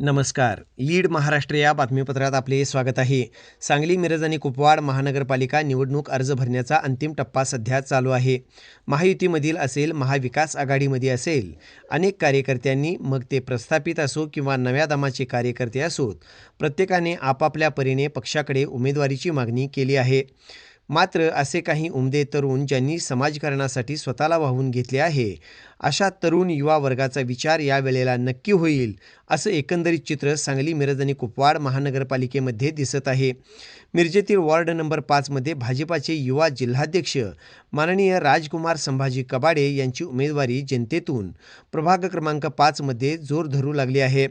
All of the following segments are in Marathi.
नमस्कार. लीड महाराष्ट्र या बातमीपत्रात आपले स्वागत आहे. सांगली मिरज आणि कुपवाड महानगरपालिका निवडणूक अर्ज भरण्याचा अंतिम टप्पा सध्या चालू आहे. महायुतीमधील असेल महाविकास आघाडीमध्ये असेल अनेक कार्यकर्त्यांनी मग ते प्रस्थापित असो किंवा नव्या दमाचे कार्यकर्ते असोत प्रत्येकाने आपापल्या परीने पक्षाकडे उमेदवारीची मागणी केली आहे. मात्र असे काही उमदे तरुण ज्यांनी समाजकारणासाठी स्वतःला वाहून घेतले आहे अशा तरुण युवा वर्गाचा विचार यावेळेला नक्की होईल असं एकंदरीत चित्र सांगली मिरज आणि कुपवाड महानगरपालिकेमध्ये दिसत आहे. मिरजेतील वॉर्ड नंबर पाचमध्ये भाजपाचे युवा जिल्हाध्यक्ष माननीय राजकुमार संभाजी कबाडे यांची उमेदवारी जनतेतून. प्रभाग क्रमांक पाचमध्ये जोर धरू लागली आहे.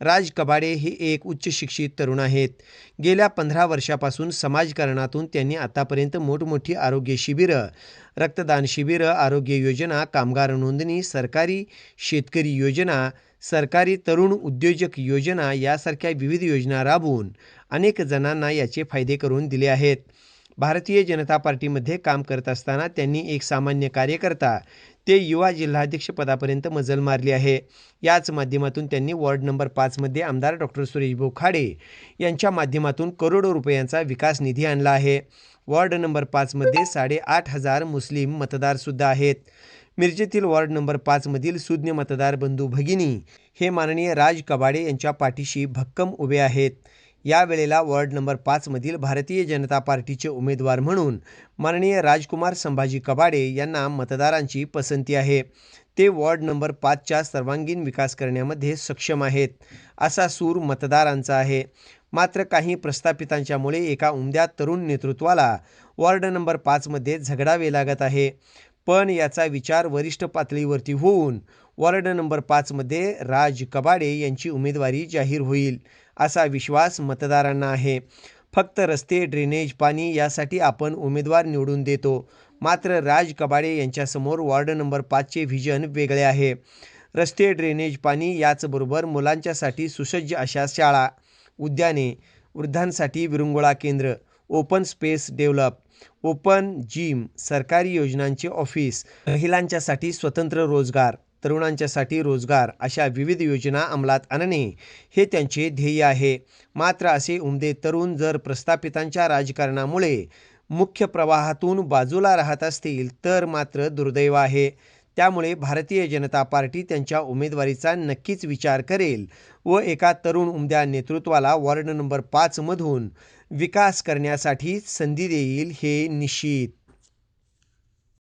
राज कबाडे हे एक उच्च शिक्षित तरुण आहेत. गेल्या पंधरा वर्षापासून समाजकारणातून त्यांनी आतापर्यंत मोठमोठी आरोग्य शिबिरं रक्तदान शिबिरं आरोग्य योजना कामगार नोंदणी सरकारी शेतकरी योजना सरकारी तरुण उद्योजक योजना यासारख्या विविध योजना राबवून अनेक जणांना याचे फायदे करून दिले आहेत. भारतीय जनता पार्टीमध्ये काम करत असताना त्यांनी एक सामान्य कार्यकर्ता ते युवा जिल्हाध्यक्षपदापर्यंत मजल मारली आहे. याच माध्यमातून त्यांनी वॉर्ड नंबर पाचमध्ये आमदार डॉक्टर सुरेशभाऊ खाडे यांच्या माध्यमातून करोडो रुपयांचा विकास निधी आणला आहे. वॉर्ड नंबर पाचमध्ये साडेआठ हजार मुस्लिम मतदारसुद्धा आहेत. मिरजेतील वॉर्ड नंबर पाचमधील सुज्ञ मतदार बंधू भगिनी हे माननीय राज कबाडे यांच्या पाठीशी भक्कम उभे आहेत. यावेळेला वॉर्ड नंबर पाचमधील भारतीय जनता पार्टीचे उमेदवार म्हणून माननीय राजकुमार संभाजी कबाडे यांना मतदारांची पसंती आहे. ते वॉर्ड नंबर पाचच्या सर्वांगीण विकास करण्यामध्ये सक्षम आहेत असा सूर मतदारांचा आहे. मात्र काही प्रस्थापितांच्यामुळे एका उमद्या तरुण नेतृत्वाला वॉर्ड नंबर पाचमध्ये झगडावे लागत आहे. पण याचा विचार वरिष्ठ पातळीवरती होऊन वॉर्ड नंबर पाचमध्ये राज कबाडे यांची उमेदवारी जाहीर होईल असा विश्वास मतदारांना आहे. फक्त रस्ते ड्रेनेज पाणी यासाठी आपण उमेदवार निवडून देतो. मात्र राज कबाडे यांच्यासमोर वॉर्ड नंबर पाचचे व्हिजन वेगळे आहे. रस्ते ड्रेनेज पाणी याचबरोबर मुलांच्यासाठी सुसज्ज अशा शाळा उद्याने वृद्धांसाठी विरंगुळा केंद्र open space develop open gym सरकारी योजनांचे ऑफिस महिलांच्यासाठी स्वतंत्र रोजगार तरुणांच्यासाठी रोजगार अशा विविध योजना अंमलात आणणे हे त्यांचे ध्येय आहे. मात्र असे उमदे तरुण जर प्रस्थापितांच्या राजकारणामुळे मुख्य प्रवाहातून बाजूला राहत असतील तर मात्र दुर्दैव आहे. त्यामुळे भारतीय जनता पार्टी त्यांच्या उमेदवारीचा नक्कीच विचार करेल व एका तरुण उमद्या नेतृत्वाला वॉर्ड नंबर पाचमधून विकास करण्यासाठी संधी देईल हे निश्चित.